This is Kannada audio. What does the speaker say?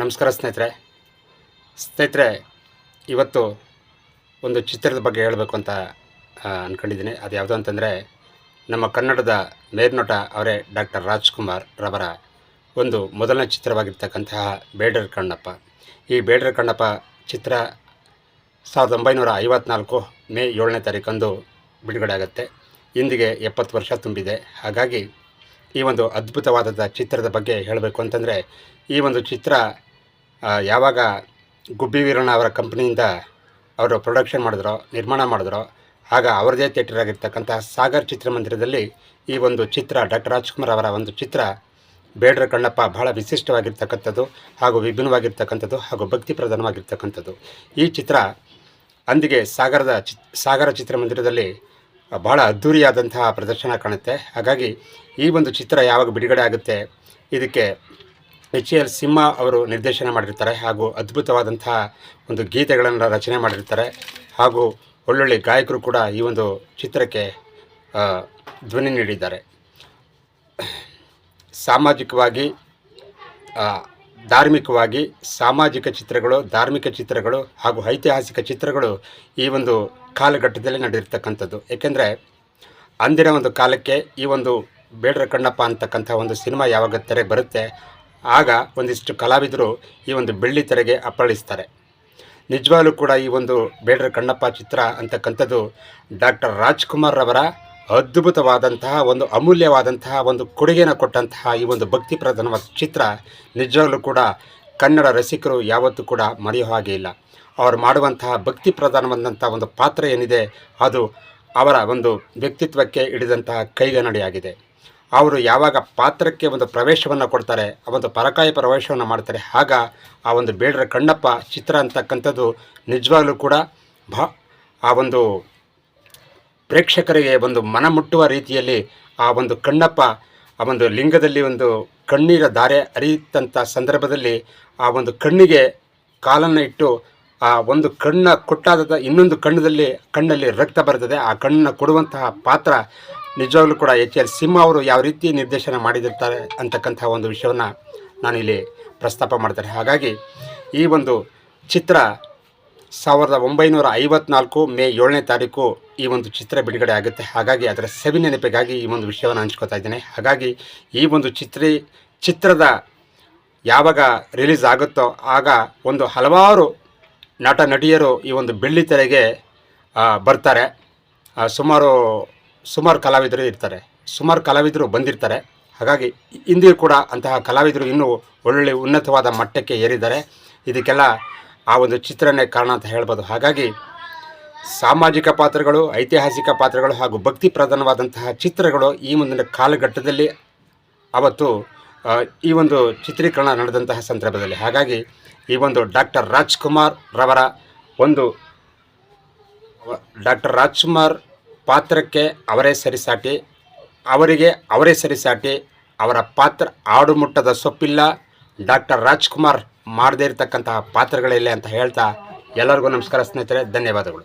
ನಮಸ್ಕಾರ ಸ್ನೇಹಿತರೆ. ಸ್ನೇಹಿತರೆ, ಇವತ್ತು ಒಂದು ಚಿತ್ರದ ಬಗ್ಗೆ ಹೇಳಬೇಕು ಅಂತ ಅಂದ್ಕೊಂಡಿದ್ದೀನಿ ಅದು ಯಾವುದು ಅಂತಂದರೆ, ನಮ್ಮ ಕನ್ನಡದ ಮೇರ್ನೋಟ ಅವರೇ ಡಾಕ್ಟರ್ ರಾಜ್ಕುಮಾರ್ ರವರ ಒಂದು ಮೊದಲನೇ ಚಿತ್ರವಾಗಿರ್ತಕ್ಕಂತಹ ಬೇಡರ್ ಕಣ್ಣಪ್ಪ. ಈ ಬೇಡರ್ ಕಣ್ಣಪ್ಪ ಚಿತ್ರ ಸಾವಿರದ ಒಂಬೈನೂರ ಐವತ್ನಾಲ್ಕು ಮೇ ಏಳನೇ ತಾರೀಕಂದು ಬಿಡುಗಡೆ ಆಗುತ್ತೆ. ಇಂದಿಗೆ ಎಪ್ಪತ್ತು ವರ್ಷ ತುಂಬಿದೆ. ಹಾಗಾಗಿ ಈ ಒಂದು ಅದ್ಭುತವಾದ ಚಿತ್ರದ ಬಗ್ಗೆ ಹೇಳಬೇಕು ಅಂತಂದರೆ, ಈ ಒಂದು ಚಿತ್ರ ಯಾವಾಗ ಗುಬ್ಬಿ ವೀರಣ್ಣ ಅವರ ಕಂಪ್ನಿಯಿಂದ ಅವರು ಪ್ರೊಡಕ್ಷನ್ ಮಾಡಿದ್ರು, ನಿರ್ಮಾಣ ಮಾಡಿದ್ರು, ಆಗ ಅವರದೇ ಥಿಯೇಟರ್ ಆಗಿರ್ತಕ್ಕಂಥ ಸಾಗರ್ ಚಿತ್ರಮಂದಿರದಲ್ಲಿ ಈ ಒಂದು ಚಿತ್ರ ಡಾಕ್ಟರ್ ರಾಜ್ಕುಮಾರ್ ಅವರ ಒಂದು ಚಿತ್ರ ಬೇಡ್ರ ಕಣ್ಣಪ್ಪ ಬಹಳ ವಿಶಿಷ್ಟವಾಗಿರ್ತಕ್ಕಂಥದ್ದು ಹಾಗೂ ವಿಭಿನ್ನವಾಗಿರ್ತಕ್ಕಂಥದ್ದು ಹಾಗೂ ಭಕ್ತಿ ಪ್ರಧಾನವಾಗಿರ್ತಕ್ಕಂಥದ್ದು. ಈ ಚಿತ್ರ ಅಂದಿಗೆ ಸಾಗರದ ಸಾಗರ ಚಿತ್ರಮಂದಿರದಲ್ಲಿ ಬಹಳ ಅದ್ಧೂರಿಯಾದಂತಹ ಪ್ರದರ್ಶನ ಕಾಣುತ್ತೆ. ಹಾಗಾಗಿ ಈ ಒಂದು ಚಿತ್ರ ಯಾವಾಗ ಬಿಡುಗಡೆ ಆಗುತ್ತೆ, ಇದಕ್ಕೆ ಎಚ್ ಎಲ್ ಸಿಂಹ ಅವರು ನಿರ್ದೇಶನ ಮಾಡಿರ್ತಾರೆ ಹಾಗೂ ಅದ್ಭುತವಾದಂತಹ ಒಂದು ಗೀತೆಗಳನ್ನು ರಚನೆ ಮಾಡಿರ್ತಾರೆ ಹಾಗೂ ಒಳ್ಳೊಳ್ಳೆ ಗಾಯಕರು ಕೂಡ ಈ ಒಂದು ಚಿತ್ರಕ್ಕೆ ಧ್ವನಿ ನೀಡಿದ್ದಾರೆ. ಸಾಮಾಜಿಕವಾಗಿ ಧಾರ್ಮಿಕವಾಗಿ ಸಾಮಾಜಿಕ ಚಿತ್ರಗಳು, ಧಾರ್ಮಿಕ ಚಿತ್ರಗಳು ಹಾಗೂ ಐತಿಹಾಸಿಕ ಚಿತ್ರಗಳು ಈ ಒಂದು ಕಾಲಘಟ್ಟದಲ್ಲಿ ನಡೆದಿರ್ತಕ್ಕಂಥದ್ದು. ಏಕೆಂದರೆ ಅಂದಿನ ಒಂದು ಕಾಲಕ್ಕೆ ಈ ಒಂದು ಬೇಡರ ಕಣ್ಣಪ್ಪ ಅಂತಕ್ಕಂಥ ಒಂದು ಸಿನಿಮಾ ಯಾವಾಗ ತೆರೆ ಬರುತ್ತೆ ಆಗ ಒಂದಿಷ್ಟು ಕಲಾವಿದರು ಈ ಒಂದು ಬೆಳ್ಳಿ ತೆರೆಗೆ ಅಪ್ಪಳಿಸ್ತಾರೆ. ನಿಜವಾಗಲೂ ಕೂಡ ಈ ಒಂದು ಬೇಡರ ಕಣ್ಣಪ್ಪ ಚಿತ್ರ ಅಂತಕ್ಕಂಥದ್ದು ಡಾಕ್ಟರ್ ರಾಜ್ಕುಮಾರ್ ಅವರ ಅದ್ಭುತವಾದಂತಹ ಒಂದು ಅಮೂಲ್ಯವಾದಂತಹ ಒಂದು ಕೊಡುಗೆನ ಕೊಟ್ಟಂತಹ ಈ ಒಂದು ಭಕ್ತಿ ಪ್ರಧಾನವಾದ ಚಿತ್ರ ನಿಜವಾಗ್ಲೂ ಕೂಡ ಕನ್ನಡ ರಸಿಕರು ಯಾವತ್ತೂ ಕೂಡ ಮರೆಯೋ ಹಾಗೆ ಇಲ್ಲ. ಅವರು ಮಾಡುವಂತಹ ಭಕ್ತಿ ಪ್ರಧಾನವಾದಂಥ ಒಂದು ಪಾತ್ರ ಏನಿದೆ ಅದು ಅವರ ಒಂದು ವ್ಯಕ್ತಿತ್ವಕ್ಕೆ ಹಿಡಿದಂತಹ ಕೈಗನ್ನಡಿಯಾಗಿದೆ. ಅವರು ಯಾವಾಗ ಪಾತ್ರಕ್ಕೆ ಒಂದು ಪ್ರವೇಶವನ್ನು ಕೊಡ್ತಾರೆ, ಆ ಒಂದು ಪರಕಾಯ ಪ್ರವೇಶವನ್ನು ಮಾಡ್ತಾರೆ, ಆಗ ಆ ಒಂದು ಬೇಡರ ಕಣ್ಣಪ್ಪ ಚಿತ್ರ ಅಂತಕ್ಕಂಥದ್ದು ನಿಜವಾಗಲೂ ಕೂಡ ಭ, ಆ ಒಂದು ಪ್ರೇಕ್ಷಕರಿಗೆ ಒಂದು ಮನ ಮುಟ್ಟುವ ರೀತಿಯಲ್ಲಿ ಆ ಒಂದು ಕಣ್ಣಪ್ಪ, ಆ ಒಂದು ಲಿಂಗದಲ್ಲಿ ಒಂದು ಕಣ್ಣೀರ ಧಾರೆ ಅರಿಯುತ್ತಂಥ ಸಂದರ್ಭದಲ್ಲಿ ಆ ಒಂದು ಕಣ್ಣಿಗೆ ಕಾಲನ್ನು ಇಟ್ಟು ಆ ಒಂದು ಕಣ್ಣ ಕೊಟ್ಟಾದ ಇನ್ನೊಂದು ಕಣ್ಣದಲ್ಲಿ, ಕಣ್ಣಲ್ಲಿ ರಕ್ತ ಬರ್ತದೆ, ಆ ಕಣ್ಣನ್ನು ಕೊಡುವಂತಹ ಪಾತ್ರ ನಿಜವಾಗ್ಲೂ ಕೂಡ ಎಚ್ ಎಲ್ ಸಿಂಹ ಅವರು ಯಾವ ರೀತಿ ನಿರ್ದೇಶನ ಮಾಡಿದಿರ್ತಾರೆ ಅಂತಕ್ಕಂಥ ಒಂದು ವಿಷಯವನ್ನು ನಾನಿಲ್ಲಿ ಪ್ರಸ್ತಾಪ ಮಾಡ್ತಾರೆ. ಹಾಗಾಗಿ ಈ ಒಂದು ಚಿತ್ರ ಸಾವಿರದ ಒಂಬೈನೂರ ಐವತ್ನಾಲ್ಕು ಮೇ ಏಳನೇ ತಾರೀಕು ಈ ಒಂದು ಚಿತ್ರ ಬಿಡುಗಡೆ ಆಗುತ್ತೆ. ಹಾಗಾಗಿ ಅದರ ಸವಿ ನೆನಪಿಗಾಗಿ ಈ ಒಂದು ವಿಷಯವನ್ನು ಹಂಚ್ಕೋತಾ ಇದ್ದೇನೆ. ಹಾಗಾಗಿ ಈ ಒಂದು ಚಿತ್ರಿ, ಚಿತ್ರದ ಯಾವಾಗ ರಿಲೀಸ್ ಆಗುತ್ತೋ ಆಗ ಒಂದು ಹಲವಾರು ನಟ, ನಟಿಯರು ಈ ಒಂದು ಬೆಳ್ಳಿ ತೆರೆಗೆ ಬರ್ತಾರೆ. ಸುಮಾರು ಸುಮಾರು ಕಲಾವಿದರು ಇರ್ತಾರೆ. ಸುಮಾರು ಕಲಾವಿದರು ಬಂದಿರ್ತಾರೆ. ಹಾಗಾಗಿ ಇಂದಿಗೂ ಕೂಡ ಅಂತಹ ಕಲಾವಿದರು ಇನ್ನೂ ಒಳ್ಳೊಳ್ಳೆ ಉನ್ನತವಾದ ಮಟ್ಟಕ್ಕೆ ಏರಿದ್ದಾರೆ. ಇದಕ್ಕೆಲ್ಲ ಆ ಒಂದು ಚಿತ್ರನೇ ಕಾರಣ ಅಂತ ಹೇಳ್ಬೋದು. ಹಾಗಾಗಿ ಸಾಮಾಜಿಕ ಪಾತ್ರಗಳು, ಐತಿಹಾಸಿಕ ಪಾತ್ರಗಳು ಹಾಗೂ ಭಕ್ತಿ ಪ್ರಧಾನವಾದಂತಹ ಚಿತ್ರಗಳು ಈ ಮುಂದಿನ ಕಾಲಘಟ್ಟದಲ್ಲಿ ಅವತ್ತು ಈ ಒಂದು ಚಿತ್ರೀಕರಣ ನಡೆದಂತಹ ಸಂದರ್ಭದಲ್ಲಿ. ಹಾಗಾಗಿ ಈ ಒಂದು ಡಾಕ್ಟರ್ ರಾಜ್ಕುಮಾರ್ ರವರ ಒಂದು ಡಾಕ್ಟರ್ ರಾಜ್ಕುಮಾರ್ ಪಾತ್ರಕ್ಕೆ ಅವರೇ ಸರಿಸಾಟಿ, ಅವರಿಗೆ ಅವರೇ ಸರಿಸಾಟಿ, ಅವರ ಪಾತ್ರ ಆಡುಮುಟ್ಟದ ಸೊಪ್ಪಿಲ್ಲ. ಡಾಕ್ಟರ್ ರಾಜ್ಕುಮಾರ್ ಮಾಡದೇ ಇರತಕ್ಕಂತಹ ಪಾತ್ರಗಳಿಲ್ಲ ಅಂತ ಹೇಳ್ತಾ ಎಲ್ಲರಿಗೂ ನಮಸ್ಕಾರ ಸ್ನೇಹಿತರೆ, ಧನ್ಯವಾದಗಳು.